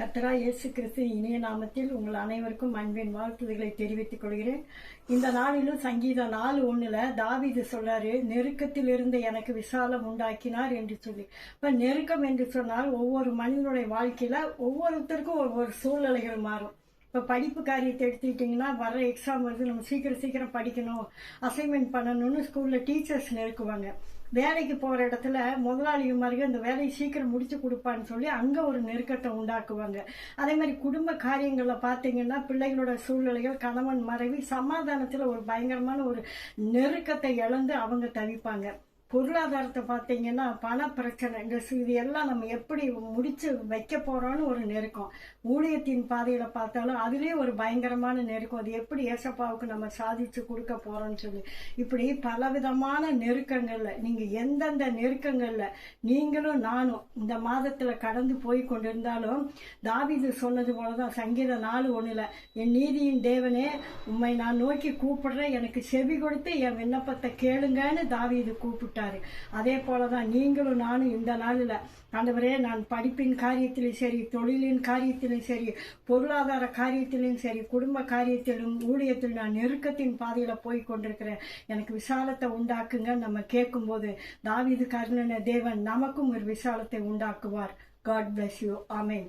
கத்தரா இயேசு கிறிஸ்து இணைய நாமத்தில் உங்கள் அனைவருக்கும் அன்பின் வாழ்த்துதல்களை தெரிவித்துக் கொள்கிறேன். இந்த நாளிலும் சங்கீதம் நாலு ஒண்ணுல தாவிது சொல்றாரு நெருக்கத்தில் இருந்து எனக்கு விசாலம் உண்டாக்கினார் என்று சொல்லி. இப்ப நெருக்கம் என்று சொன்னால் ஒவ்வொரு மனிதனுடைய வாழ்க்கையில ஒவ்வொருத்தருக்கும் ஒவ்வொரு சூழ்நிலைகள் மாறும். இப்போ படிப்பு காரியத்தை எடுத்துக்கிட்டிங்கன்னா வர எக்ஸாம் வருது. நம்ம சீக்கிரம் சீக்கிரம் படிக்கணும். அசைன்மெண்ட் பண்ணணும்னு ஸ்கூலில் டீச்சர்ஸ் நெருக்குவாங்க. வேலைக்கு போகிற இடத்துல முதலாளிமார்கள் இந்த வேலையை சீக்கிரம் முடிச்சு கொடுப்பான்னு சொல்லி அங்கே ஒரு நெருக்கத்தை உண்டாக்குவாங்க. அதே மாதிரி குடும்ப காரியங்களில் பார்த்தீங்கன்னா பிள்ளைகளோட சூழ்நிலைகள் கணவன் மறைவி சமாதானத்தில் ஒரு பயங்கரமான ஒரு நெருக்கத்தை இழந்து அவங்க தவிப்பாங்க. பொருளாதாரத்தை பார்த்தீங்கன்னா பண பிரச்சனை இந்த இது எல்லாம் நம்ம எப்படி முடிச்சு வைக்க போறோம்னு ஒரு நெருக்கம். ஊழியத்தின் பாதையில பார்த்தாலும் அதுலயே ஒரு பயங்கரமான நெருக்கம். அது எப்படி ஏசப்பாவுக்கு நம்ம சாதிச்சு கொடுக்க போறோம்னு சொல்லி. இப்படி பலவிதமான நெருக்கங்கள்ல நீங்க எந்தெந்த நெருக்கங்கள்ல நீங்களும் நானும் இந்த மாதத்துல கடந்து போய் கொண்டிருந்தாலும் தாவீது சொன்னது போலதான் சங்கீதம் நாலு ஒண்ணுல என் நீதியின் தேவனே உம்மை நான் நோக்கி கூப்பிடுறேன் எனக்கு செவி கொடுத்து என் விண்ணப்பத்தை கேளுங்கன்னு தாவீது கூப்பிட்டாரு அதே போலதான் நீங்களும் நானும் இந்த நாளில் ஆண்டவரே நான் படிப்பின் காரியத்திலும் சரி தொழிலின் காரியத்திலும் சரி பொருளாதார காரியத்திலும் சரி குடும்ப காரியத்திலும் ஊழியத்திலும் நான் நெருக்கத்தின் பாதையில போய் கொண்டிருக்கிறேன். எனக்கு விசாலத்தை உண்டாக்குங்க. நம்ம கேட்கும்போது தாவீது கருணன தேவன் நமக்கும் ஒரு விசாலத்தை உண்டாக்குவார். God bless you amen